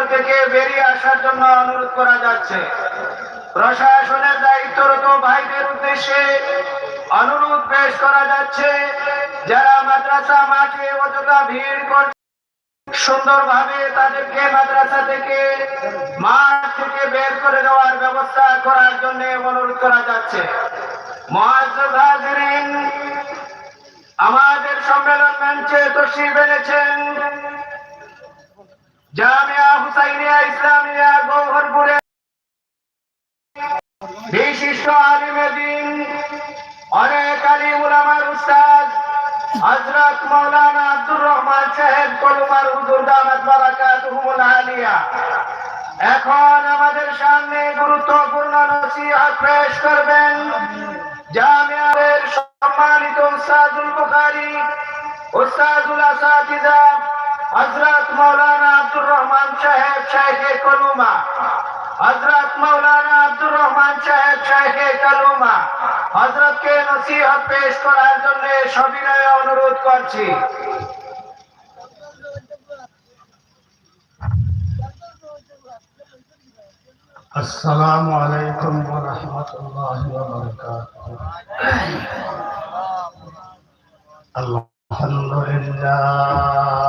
ভিতর থেকে বেরিয়ে আসার জন্য অনুরোধ করা যাচ্ছে। প্রশাসনের দায়িত্বরত ভাইদের উদ্দেশ্যে অনুরোধ পেশ করা যাচ্ছে, যারা মাদ্রাসা মাঠে অযথা ভিড় করছে, সুন্দরভাবে তাদেরকে মাদ্রাসা থেকে মাঠ থেকে বের করে দেওয়ার ব্যবস্থা করার জন্য অনুরোধ করা যাচ্ছে। আমাদের সম্মেলন মঞ্চে তশরিফ এনেছেন জামিয়া হুসাইনিয়া ইসলামিয়া বিশিষ্ট অনেক উস্তাদ আব্দুর রহমান সাহেব দামাত আলিয়া। এখন আমাদের সামনে গুরুত্বপূর্ণ নসিহত পেশ করবেন জামিয়ার সম্মানিত উস্তাদুল বুখারী, উস্তাদুল আসাতিজা হযরত মাওলানা আব্দুর রহমান সাহেব শাইখে কলুমা হযরত মাওলানা আব্দুর রহমান সাহেব শাইখে কলুমা হযরতকে নসিহত পেশ করার জন্য সবিনয়ে অনুরোধ করছি السلام عليكم ورحمة الله وبركاته الحمد لله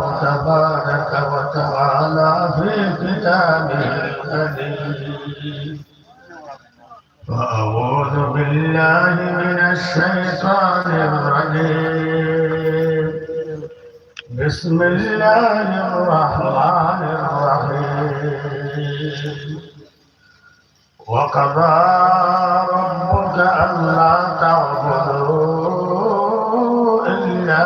تبارك وتعالى في كتابه الكريم. فأعوذ بالله من الشيطان الرجيم. بسم الله الرحمن الرحيم. وقضى ربك ألا تعبدوا إلا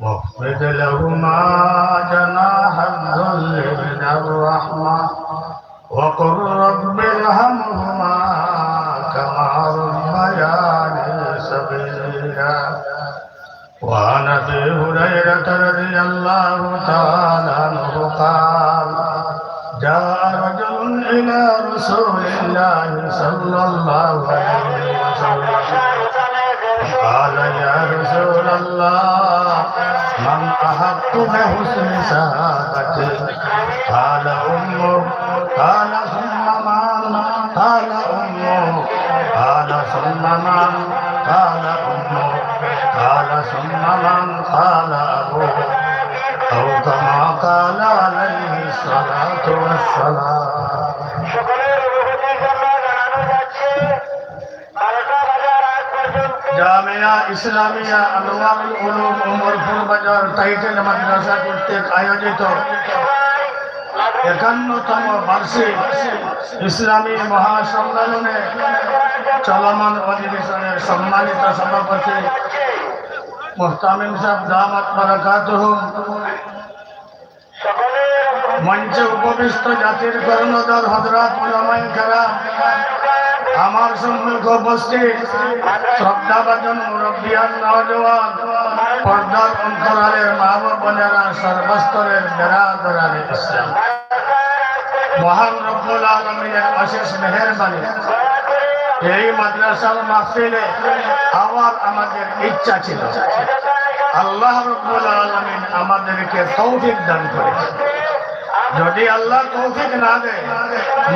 واخفض لهما جناح الذل من الرحمة. وقل رب ارحمهما كما ربياني صغيرا وعن أبي هريرة رضي الله تعالى عنه قال جاء رجل إلى رسول الله صلى الله عليه وسلم. قال يا رسول الله من احق بحسن سعادتي قال امه قال ثم من قال امه قال ثم من قال امه قال ثم من قال ابوه او كما قال عليه الصلاه والسلام জামিয়া ইসলামিয়া আনোয়ারুল উলুম উমরপুর বাজার টাইটেল মাদ্রাসা কর্তৃক আয়োজিত একান্নতম বার্ষিক ইসলামী মহাসম্মেলনে চলমান অধিবেশনের সম্মানিত সভাপতি মোহতামিম সাহেব দামাত বারাকাতুহ মঞ্চে উপবিষ্ট জাতির কর্ণধর হজরত উলামায়ে কেরাম আমার সম্মুখ উপস্থিত। শ্রদ্ধাভাজন মুরব্বিয়ান নওজওয়ান পর্দার অন্তরালের মা বোনেরা সর্বস্তরের বেড়া দরালে মহান রব্বুল আলমিনের অশেষ মেহরবানি। এই মাদ্রাসার মাহফিলে আমার আমাদের ইচ্ছা ছিল। আল্লাহ রব্বুল আলমিন আমাদেরকে তৌফিক দান করেছে যদি আল্লাহ তৌফিক না দেয়,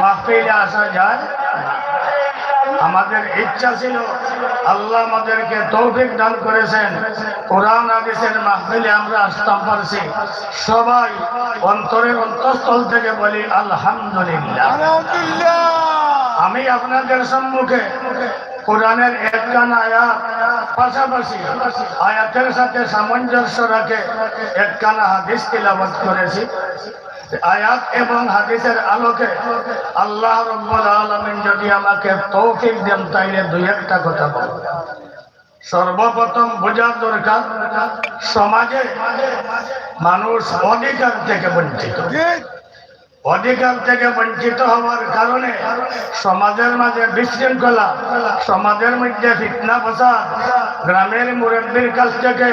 মাহফিলে আসা যায় আমাদের ইচ্ছা ছিল, আল্লাহ আমাদেরকে তৌফিক দান করেছেন। কোরআন, হাদিসের মাহফিলে আমরা আসতাম পারছি। সবাই অন্তরের অন্তঃস্থল থেকে বলি, আলহামদুলিল্লাহ। আমি আপনাদের সম্মুখে কোরআনের একখান আয়াত পাশাপাশি আয়াতের সাথে সামঞ্জস্য রাখে একখান হাদিস তিলাবাত করেছি। আয়াত এবং হাদিসের আলোকে আল্লাহ রব্বুল আলমিন যদি আমাকে তৌফিক দেন, তাইলে দুই একটা কথা বলব সর্বপ্রথম বোঝার দরকার, সমাজে মানুষ অধিকার থেকে বঞ্চিত। অধিকার থেকে বঞ্চিত হওয়ার কারণে সমাজের মাঝে বিশৃঙ্খলা, সমাজের মধ্যে ফিতনা ফসাদ গ্রামের মুরব্বীর কাছ থেকে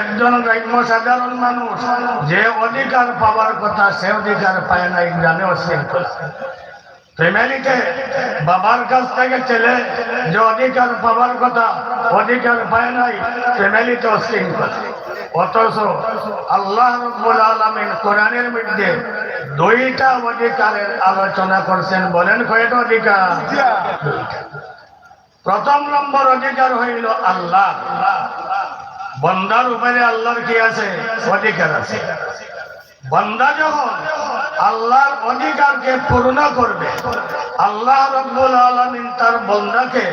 একজন গ্রাম্য সাধারণ মানুষ যে অধিকার পাওয়ার কথা সে অধিকার পায় না এই গ্রামে অশৃঙ্খলা। ফ্যামিলিতে বাবার কাছ থেকে ছেলে যে অধিকার পাওয়ার কথা অধিকার পায় নাই, ফ্যামিলিতে অশৃঙ্খলা। অথচ আল্লাহ রব্বুল আলমিন কোরআনের মধ্যে দুইটা অধিকারের আলোচনা করছেন বলেন কয়টা অধিকার। প্রথম নম্বর অধিকার হইল আল্লাহ। বন্দার উপরে আল্লাহর কি আছে? অধিকার আছে। বন্দা যখন আল্লাহর অধিকারকে পূর্ণ করবে আল্লাহ রব্বুল আলমিন তার বন্দাকে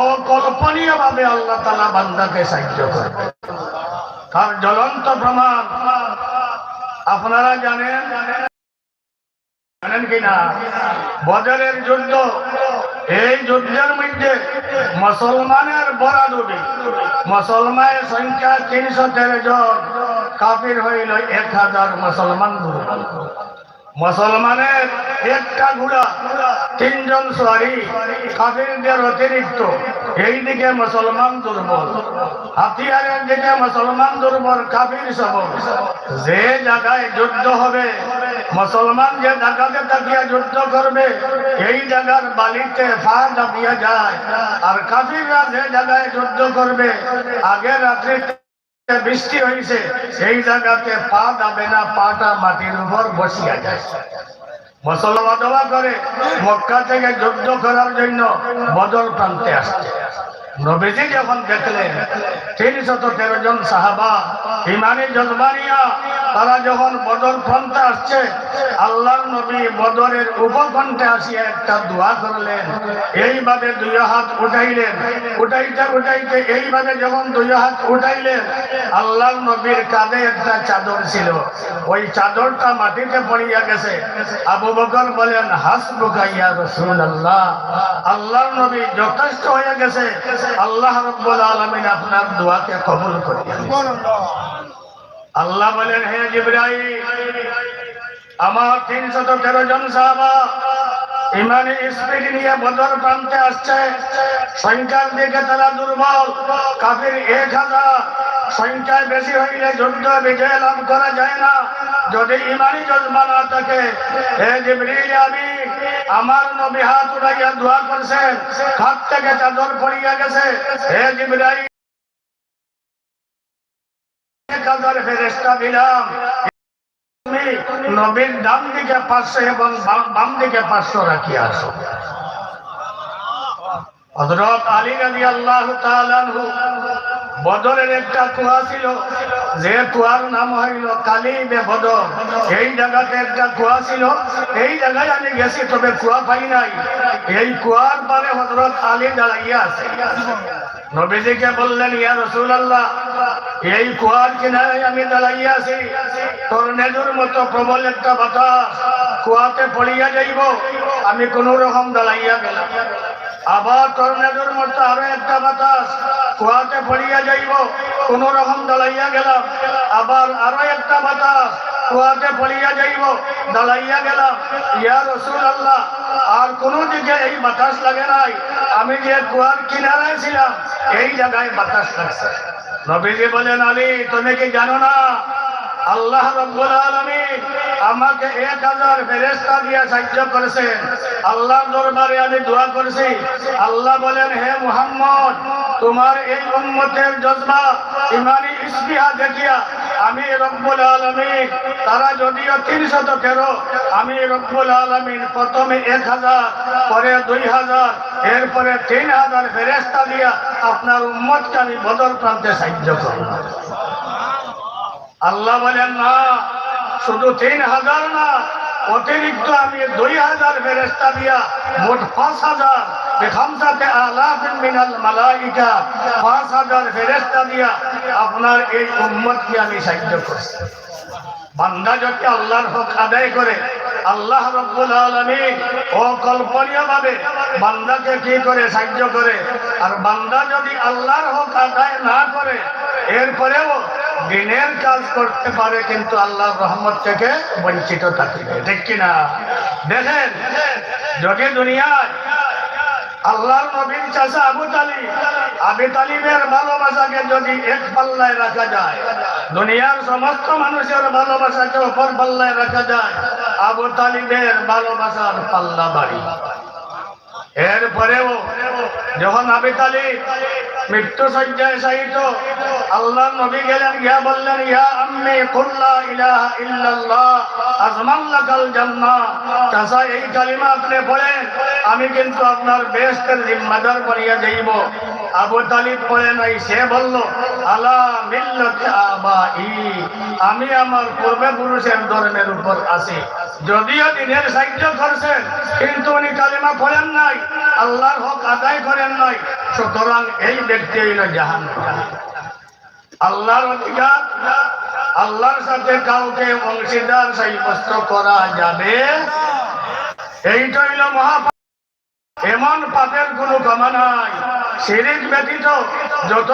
অকল্পনীয় ভাবে আল্লাহ তালা বান্দাকে সাহায্য করবে। তার জ্বলন্ত প্রমাণ আপনারা জানেন? জানেন বদরের যুদ্ধ, এই যুদ্ধের মধ্যে মুসলমানের বরাদুবি মুসলমানের সংখ্যা তিনশো তেরো জন কাপির হইল এক হাজার মুসলমান। মুসলমানের একটা তিনজন কাফিরদের অতিরিক্ত। মুসলমান দুর্বল, হাতিয়ারের দিকে মুসলমান দুর্বল, কাফির যে জায়গায় যুদ্ধ হবে, মুসলমান যে জায়গাতে তাকিয়ে যুদ্ধ করবে, এই জায়গার বালিতে ফা দাবিয়ে যায়। আর কাফিররা যে জায়গায় যুদ্ধ করবে, আগে রাত্রিতে বৃষ্টি হয়েছে, সেই জায়গাতে পা দাবে না, পাটা মাটির উপর বসিয়া যায়। মুসলমান করে, মক্কা থেকে যুদ্ধ করার জন্য বদল প্রান্তে আসছে। নবীজি যখন দেখলেন তিনশত তেরো জন সাহাবা ইমানি জজবানিয়া, তারা যখন বদর প্রান্তে আসছে, আল্লাহর নবী বদরের উপকণ্ঠে আসিয়া একটা দোয়া করলেন। এইভাবে দুই হাত উঠাইলেন। উঠাইতে উঠাইতে এইভাবে যখন দুই হাত উঠাইলেন, আল্লাহর নবীর কাঁধে একটা চাদর ছিল। ওই চাদরটা মাটিতে পড়িয়া গেছে। আবু বকর বলেন হাস বুকাইয়া রসুল আল্লাহ আল্লাহর নবী যথেষ্ট হয়ে গেছে। আল্লাহ রব্বুল আলামিন আপনার দোয়াকে কবুল করে আল্লাহ বলেন, হে জিব্রাইল, আমার তিনশত তেরো জন সাহাবা ইমানি স্পিড নিয়ে বদর প্রান্তে আসছে। সংখ্যার দিকে তারা দুর্বল। কাফির এক হাজার সংখ্যায় বেশি হইলে যুদ্ধ বিজয় লাভ করা যায় না। যদি ইমানি জজমা না থাকে, হে জিবরিল আমি আমার নবী হাত উড়াইয়া দোয়া করছেন হাত থেকে চাদর পড়িয়া গেছে। হে হাজার ফেরেস্তা দিলাম। নবীর ডান দিকে পাঁচশো এবং বাম- দিকে পাঁচশো রাখিয়া আসো। হজরত আলী রাজি আল্লাহ বদরের একটা কুয়া ছিল, যে কুয়ার নাম হইল কালী বে বদর। এই জায়গাতে একটা কুয়া ছিল, এই জায়গায় আমি গেছি, তবে কুয়া পাই নাই। এই কুয়ার পারে হজরত আলী দাঁড়াইয়া আছে। নবীজিকে বললেন, ইয়া রসুল আল্লাহ এই কুয়ার কিনারে আমি দাঁড়াইয়া আছি। টর্নেডোর মতো প্রবল একটা বাতাস কুয়াতে পড়িয়া যাইব। আমি কোন রকম দাঁড়াইয়া গেলাম। আবার টর্নেডোর মতো আরও একটা বাতাস কুয়াতে পড়িয়া যাইব, কোন রকম দাঁড়াইয়া গেলাম। আবার আরও একটা বাতাস কুয়াতে পড়িয়া যাইব দাঁড়াইয়া গেলাম। ইয়া রসুল আল্লাহ আর কোন দিকে এই বাতাস লাগে নাই। আমি যে কুয়ার কিনারায় ছিলাম, এই জায়গায় বাতাস লাগছে। নবীজি বলেন, আলী, তুমি কি জানো না আল্লাহ রব্বুল আলামিন আমাকে এক ফেরেস্তা দিয়ে সাহায্য করেছেন আল্লাহর দরবারে আমি দোয়া করেছি। আল্লাহ বলেন, হে মুহাম্মদ, তোমার এই উম্মতের জজবা ইমানি ইসবিহা দেখিয়া আমি রব্বুল আলামিন, তারা যদিও তিনশত তেরো আমি রব্বুল আলামিন প্রথমে এক হাজার, পরে দুই হাজার, এরপরে তিন হাজার ফেরেস্তা দিয়া আপনার উম্মতকে আমি বদল প্রান্তে সাহায্য করব আল্লাহ বলেন, না, শুধু তিন হাজার না, অতিরিক্ত আমি দুই হাজার ফেরেস্তা দিয়া মোট পাঁচ হাজার পাঁচ দিয়া এই আমি সাহায্য বান্দা যদি বান্দাকে কি করে সাহায্য করে? আর বান্দা যদি আল্লাহর হক আদায় না করে, এরপরেও দিনের কাজ করতে পারে, কিন্তু আল্লাহর রহমত থেকে বঞ্চিত থাকবে। ঠিক কিনা? দেখেন, যদি দুনিয়ায় আল্লাহর নবীর চাষা আবু তালিব, আবু তালিবের ভালোবাসাকে যদি এক পাল্লায় রাখা যায়, দুনিয়ার সমস্ত মানুষের ভালোবাসাকে অপর পাল্লায় রাখা যায়, আবু তালিবের ভালোবাসার পাল্লা বাড়ি। এরপরেও যখন আবি তালিব মৃত্যু সজ্জায় সাহিত আল্লাহ নবী গেলেন ইয়া বললেন, ইয়া আম্মি কুল্লা ইলাহা ইল্লাল্লাহ আজমাল্লাকাল জান্নাহ। চাচা, এই কালিমা আপনি পড়েন, আমি কিন্তু আপনার বেহেশতের জিম্মাদার করিয়া যাইব। আবু তালিব পড়ে নাই, সে বলল, আলা মিল্লাত আবাই, আমি আমার পূর্বে পুরুষের ধর্মের উপর আছি। যদিও দিনের সাহায্য করছেন, কিন্তু উনি কালিমা পড়েন নাই, আল্লাহর হক আদায় করেন নাই। সুতরাং এই ব্যক্তি হইল জাহান আল্লাহর অধিকার, আল্লাহর সাথে কাউকে অংশীদার সাব্যস্ত করা যাবে এইটা হইল মহা এমন পাপের কোনো ক্ষমা নাই। সিরিজ ব্যতীত যত